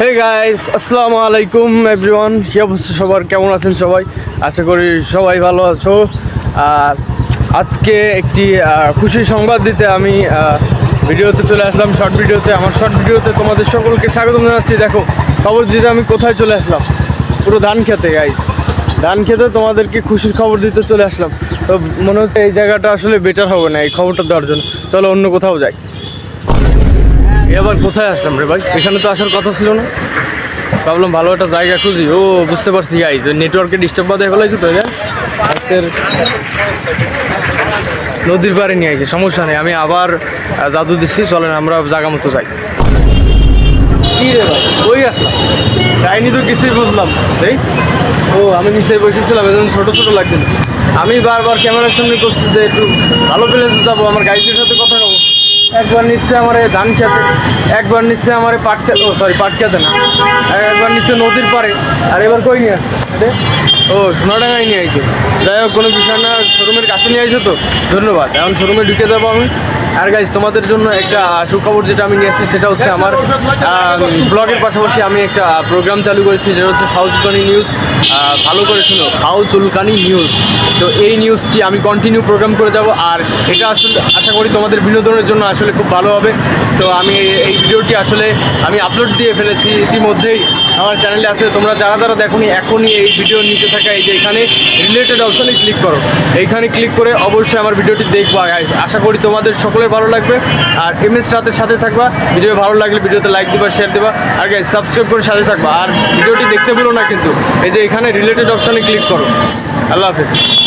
Hey guys আসসালামু আলাইকুম everyone কি অবস্থা সবার? কেমন আছেন সবাই? আশা করি সবাই ভালো আছো। আর আজকে একটি খুশির সংবাদ দিতে আমি ভিডিওতে চলে আসলাম শর্ট ভিডিওতে। আমার শর্ট ভিডিওতে তোমাদের সকলকে স্বাগত জানাচ্ছি। দেখো, খবর দিতে আমি কোথায় চলে আসলাম? পুরো ধান খেতে গাইস ধান খেতে তোমাদেরকে খুশির খবর দিতে চলে আসলাম। তো মনে হচ্ছে এই জায়গাটা আসলে বেটার হবে না এই খবরটা দেওয়ার জন্য। চলো অন্য কোথাও যাই। এবার কোথায় আসলাম রে ভাই? এখানে তো আসার কথা ছিল না। ভাবলাম ভালো একটা জায়গা খুঁজি। ও, বুঝতে পারছি গাইজ নেটওয়ার্কে ডিস্টার্ব বাদে ফেলাইছে তো হ্যাঁ? আজকের নদীর পাড়ে নিয়ে আইছে, সমস্যা নেই। আমি আবার জাদু দিচ্ছি, চলেন, আমরা জায়গা মতো যাই। ওই আসলাম? যাইনি তো কিছুই বুঝলাম এই ও, আমি নিচে বসেছিলাম, এজন্য ছোটো ছোটো লাগছিল আমি বারবার ক্যামেরার সামনে করছি যে একটু ভালো প্লেসে যাব, আমার গাইডের সাথে কথা বলব। একবার নিচ্ছে আমার ধান খেতে, একবার নিচ্ছে আমার পাট খেতে, ও সরি পাট খেতে না। একবার নিচ্ছে নদীর পারে আর এবার কই নিয়ে আসছে? ও, সোনাডাঙ্গায় নিয়ে আইছে। যাই হোক, কোনো বিষয় না, শোরুমের কাছে নিয়ে আইছো তো? ধন্যবাদ। এখন শোরুমে ঢুকে যাব আমি। আর গাইজ তোমাদের জন্য একটা সুখবর যেটা আমি নিয়ে আসছি সেটা হচ্ছে আমার ব্লগের পাশাপাশি আমি একটা প্রোগ্রাম চালু করেছি, যেটা হচ্ছে ফাউ চুলকানি নিউজ ভালো করে শুনো ফাউ চুলকানি নিউজ তো এই নিউজটি আমি কন্টিনিউ প্রোগ্রাম করে যাব, আর এটা আসলে আশা করি তোমাদের বিনোদনের জন্য আসলে খুব ভালো হবে। তো আমি এই- ভিডিওটি আসলে আমি আপলোড দিয়ে ফেলেছি, ইতিমধ্যেই আমার চ্যানেলে আছে। তোমরা যারা যারা দেখোনি, এখনই এই ভিডিও নিচে থাকা এই যে এখানে রিলেটেড অপশনে ক্লিক করো। এইখানে ক্লিক করে অবশ্যই আমার ভিডিওটি দেখবা। আশা করি তোমাদের সকলের ভালো লাগবে। আর এমএস রাতের সাথে থাকবা। ভিডিও ভালো লাগলে ভিডিওতে লাইক দিবা শেয়ার দিবা। আর গাইজ সাবস্ক্রাইব করে সাথে থাকবা। আর ভিডিওটি দেখতে পেল না কিন্তু। এই যে এখানে রিলেটেড অপশানে ক্লিক করো। আল্লাহ হাফেজ।